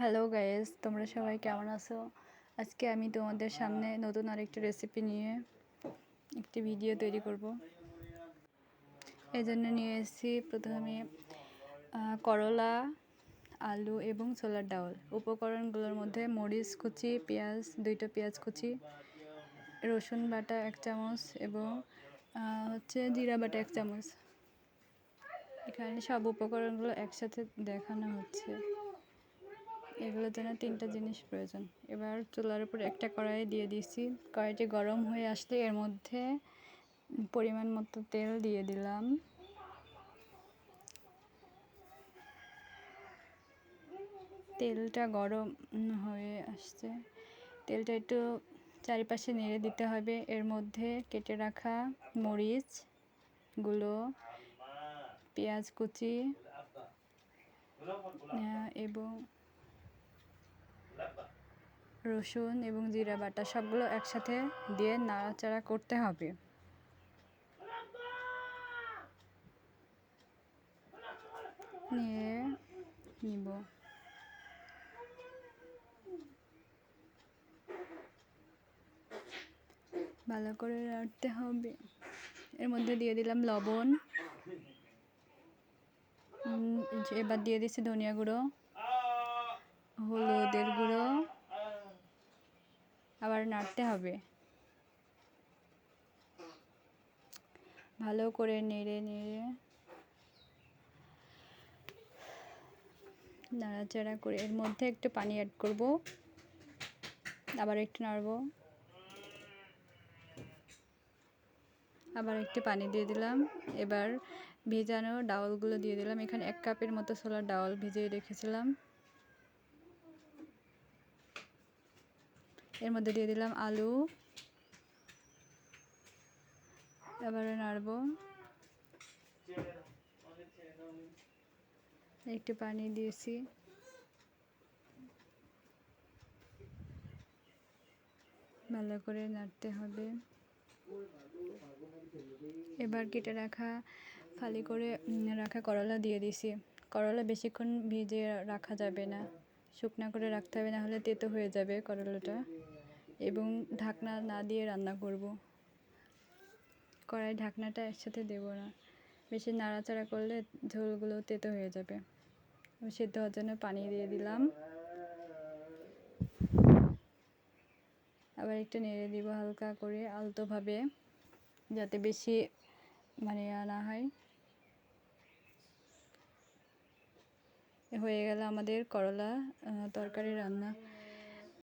Hello guys তোমরা সবাই কেমন আছো? আজকে আমি তোমাদের সামনে নতুন আরেকটি রেসিপি নিয়ে একটি ভিডিও তৈরি করব। এই জন্য নিয়ে এসেছি প্রথমে করলা, আলু এবং ছোলার ডাউল। উপকরণগুলোর মধ্যে মরিচ কুচি, পেঁয়াজ, দুইটা পেঁয়াজ কুচি, রসুন বাটা এক চামচ এবং হচ্ছে জিরা বাটা এক চামচ। এখানে সব উপকরণগুলো একসাথে দেখানো হচ্ছে। এগুলোর জন্য তিনটা জিনিস প্রয়োজন। এবার চুলার উপর একটা কড়াই দিয়ে দিয়েছি। কড়াইটি গরম হয়ে আসলে এর মধ্যে পরিমাণ মতো তেল দিয়ে দিলাম। তেলটা গরম হয়ে আসছে। তেলটা একটু চারিপাশে নেড়ে দিতে হবে। এর মধ্যে কেটে রাখা মরিচগুলো পেঁয়াজ কুচি এবং রসুন এবং জিরা বাটা সবগুলো একসাথে দিয়ে নাড়াচাড়া করতে হবে। নিয়ে নিব। ভালো করে রাখতে হবে। এর মধ্যে দিয়ে দিলাম লবণ। এবার দিয়ে দিচ্ছি ধনিয়া গুঁড়ো, হলুদের গুঁড়ো নাড়তে হবে। ভালো করে নেড়ে নেড়ে নাড়াচাড়া করে এর মধ্যে একটু পানি অ্যাড করব। আবার একটু নাড়বো। আবার একটু পানি দিয়ে দিলাম। এবার ভেজানো ডাউলগুলো দিয়ে দিলাম। এখানে এক কাপের মতো ছোলার ডাউল ভিজিয়ে রেখেছিলাম। এর মধ্যে দিয়ে দিলাম আলু। এবারে নাড়বো। একটু পানি দিয়েছি। ভালো করে নাড়তে হবে। এবার কেটে রাখা, ফালি করে রাখা করলা দিয়ে দিছি। করলা বেশিক্ষণ ভিজে রাখা যাবে না। শুকনা করে রাখতে হবে না হলে তেতো হয়ে যাবে করলাটা। এবং ঢাকনা না দিয়ে রান্না করব। কড়াই ঢাকনাটা একসাথে দেব না। বেশি নাড়াচাড়া করলে ঝোলগুলো তেতো হয়ে যাবে। সেদ্ধ হওয়ার জন্য পানি দিয়ে দিলাম। আবার একটু নেড়ে দিব হালকা করে আলতোভাবে, যাতে বেশি মানে ইয়া না হয়। হয়ে গেল আমাদের করলা তরকারি রান্না।